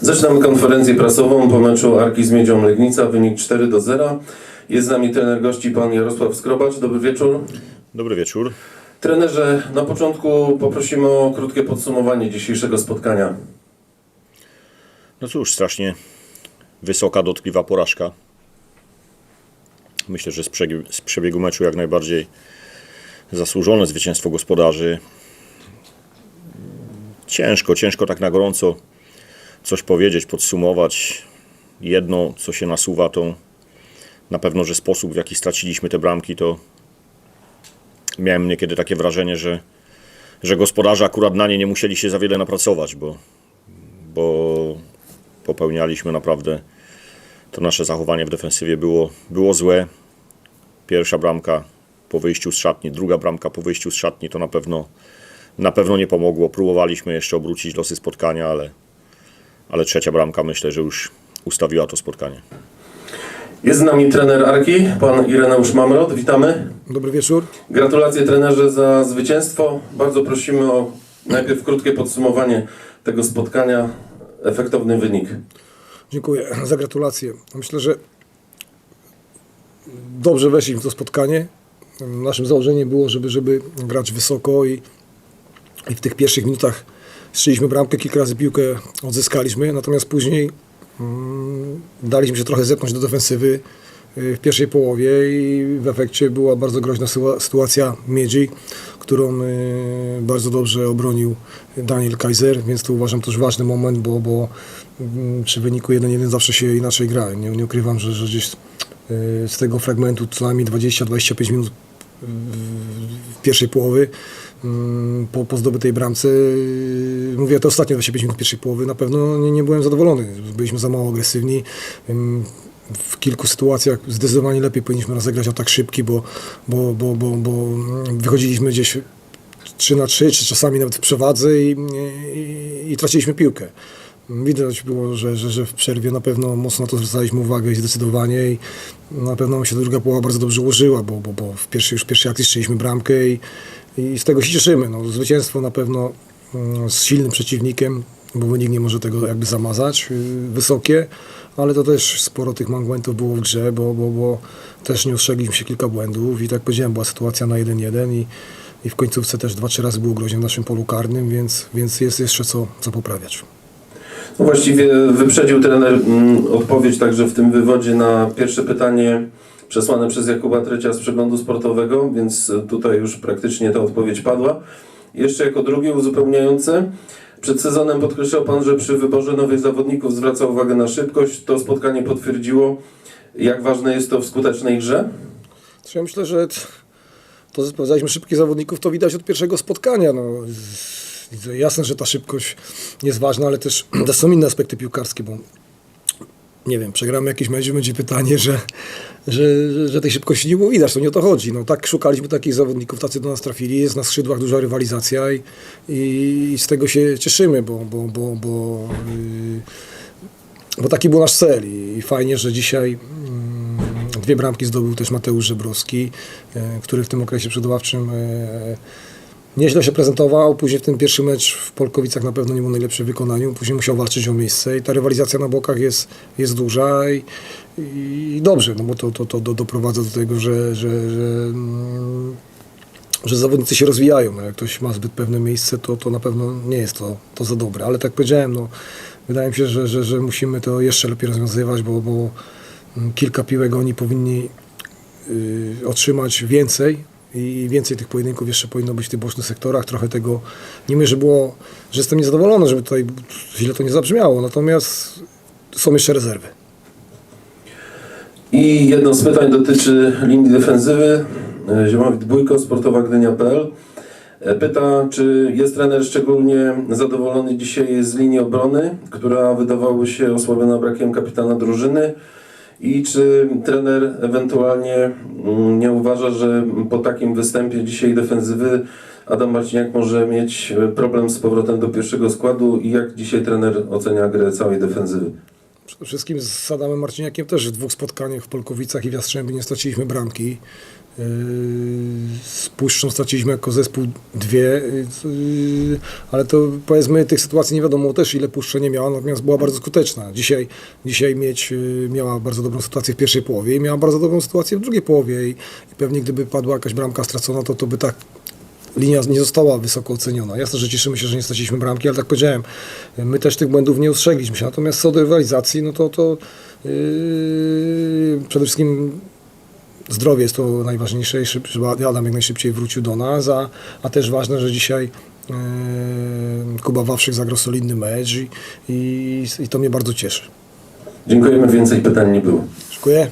Zaczynamy konferencję prasową po meczu Arki z Miedzią Legnica, wynik 4 do 0. Jest z nami trener gości pan Jarosław Skrobacz. Dobry wieczór. Dobry wieczór. Trenerze, na początku poprosimy o krótkie podsumowanie dzisiejszego spotkania. No cóż, strasznie wysoka, dotkliwa porażka. Myślę, że z przebiegu, meczu jak najbardziej zasłużone zwycięstwo gospodarzy. Ciężko, ciężko tak na gorąco coś powiedzieć, podsumować. Jedno, co się nasuwa, to na pewno, że sposób, w jaki straciliśmy te bramki, to miałem niekiedy takie wrażenie, że, że gospodarze akurat na nie nie musieli się za wiele napracować, bo, bo popełnialiśmy naprawdę to nasze zachowanie w defensywie było, było złe. Pierwsza bramka po wyjściu z szatni, druga bramka po wyjściu z szatni to na pewno, na pewno nie pomogło. Próbowaliśmy jeszcze obrócić losy spotkania, ale, ale trzecia bramka myślę, że już ustawiła to spotkanie. Jest z nami trener Arki, pan Ireneusz Mamrot. Witamy. Dobry wieczór. Gratulacje trenerze za zwycięstwo. Bardzo prosimy o najpierw krótkie podsumowanie tego spotkania, efektowny wynik. Dziękuję za gratulacje. Myślę, że dobrze weszliśmy w to spotkanie. Naszym założeniem było, żeby, żeby grać wysoko i, i w tych pierwszych minutach strzeliśmy bramkę, kilka razy piłkę odzyskaliśmy, natomiast później mm, daliśmy się trochę zepnąć do defensywy y, w pierwszej połowie i w efekcie była bardzo groźna sytua- sytuacja Miedzi, którą y, bardzo dobrze obronił Daniel Kaiser, więc to uważam też ważny moment, bo, bo mm, przy wyniku 1-1 zawsze się inaczej gra. Nie, nie ukrywam, że, że gdzieś y, z tego fragmentu co najmniej 20-25 minut pierwszej połowy mm, po, po zdobytej bramce. Mówię te ostatnie 25 minut pierwszej połowy. Na pewno nie, nie byłem zadowolony. Byliśmy za mało agresywni. W kilku sytuacjach zdecydowanie lepiej powinniśmy rozegrać atak szybki, bo, bo, bo, bo, bo mm, wychodziliśmy gdzieś 3 na 3, czy czasami nawet w przewadze i, i, i traciliśmy piłkę. Widać było, że, że, że w przerwie na pewno mocno na to zwracaliśmy uwagę i zdecydowanie i na pewno się druga połowa bardzo dobrze ułożyła, bo, bo, bo w pierwszej, już w pierwszej akcji strzeliśmy bramkę i, i z tego się cieszymy. No, zwycięstwo na pewno mm, z silnym przeciwnikiem, bo wynik nie może tego jakby zamazać, yy, wysokie, ale to też sporo tych mangłentów było w grze, bo, bo, bo też nie ostrzegliśmy się kilka błędów i tak powiedziałem, była sytuacja na 1-1 i, i w końcówce też dwa, trzy razy było groźnie w naszym polu karnym, więc, więc jest jeszcze co, co poprawiać. Właściwie wyprzedził trener mm, odpowiedź także w tym wywodzie na pierwsze pytanie przesłane przez Jakuba Trecia z przeglądu sportowego, więc tutaj już praktycznie ta odpowiedź padła. Jeszcze jako drugie uzupełniające. Przed sezonem podkreślał Pan, że przy wyborze nowych zawodników zwraca uwagę na szybkość. To spotkanie potwierdziło, jak ważne jest to w skutecznej grze. Ja myślę, że to, że sprawdzaliśmy szybkich zawodników, to widać od pierwszego spotkania. No, jasne, że ta szybkość jest ważna, ale też, też są inne aspekty piłkarskie, bo nie wiem, przegramy jakiś mecz, i będzie pytanie, że, że, że, tej szybkości nie było widać, to nie o to chodzi. No, tak szukaliśmy takich zawodników, tacy do nas trafili, jest na skrzydłach duża rywalizacja i, i, z tego się cieszymy, bo, bo, bo, bo, yy, bo taki był nasz cel i, i fajnie, że dzisiaj mm, dwie bramki zdobył też Mateusz Żebrowski, e, który w tym okresie przygotowawczym e, nieźle się prezentował. Później w ten pierwszy mecz w Polkowicach na pewno nie był najlepszy w wykonaniu. Później musiał walczyć o miejsce i ta rywalizacja na bokach jest, jest duża i, i dobrze, no bo to, to, to do, doprowadza do tego, że, że, że, mm, że zawodnicy się rozwijają. Jak ktoś ma zbyt pewne miejsce, to, to na pewno nie jest to, to za dobre. Ale tak powiedziałem, no, wydaje mi się, że, że, że musimy to jeszcze lepiej rozwiązywać, bo, bo mm, kilka piłek oni powinni y, otrzymać więcej i więcej tych pojedynków jeszcze powinno być w tych bocznych sektorach. Trochę tego, nie mówię, że było, że jestem niezadowolony, żeby tutaj źle to nie zabrzmiało, natomiast są jeszcze rezerwy. I jedno z pytań dotyczy linii defensywy. Ziemowit Bójko, sportowa Gdynia.pl Pyta, czy jest trener szczególnie zadowolony dzisiaj z linii obrony, która wydawało się osłabiona brakiem kapitana drużyny i czy trener ewentualnie mm, nie uważa, że po takim występie dzisiaj defensywy Adam Marciniak może mieć e, problem z powrotem do pierwszego składu i jak dzisiaj trener ocenia grę całej defensywy? Przede wszystkim z Adamem Marciniakiem też w dwóch spotkaniach w Polkowicach i w Jastrzębiu nie straciliśmy bramki. Z Puszczą straciliśmy jako zespół dwie, yy, ale to powiedzmy tych sytuacji nie wiadomo też ile Puszcza nie miała, natomiast była bardzo skuteczna. Dzisiaj, dzisiaj mieć yy, miała bardzo dobrą sytuację w pierwszej połowie i miała bardzo dobrą sytuację w drugiej połowie i, i pewnie gdyby padła jakaś bramka stracona, to to by tak linia nie została wysoko oceniona. Jasne, że cieszymy się, że nie straciliśmy bramki, ale tak powiedziałem, my też tych błędów nie ustrzegliśmy się. Natomiast co do rywalizacji, no to, to yy, przede wszystkim zdrowie jest to najważniejsze żeby Adam jak najszybciej wrócił do nas, a, a też ważne, że dzisiaj yy, Kuba Wawrzyk zagrał solidny mecz i, i, i to mnie bardzo cieszy. Dziękujemy, więcej pytań nie było. Dziękuję.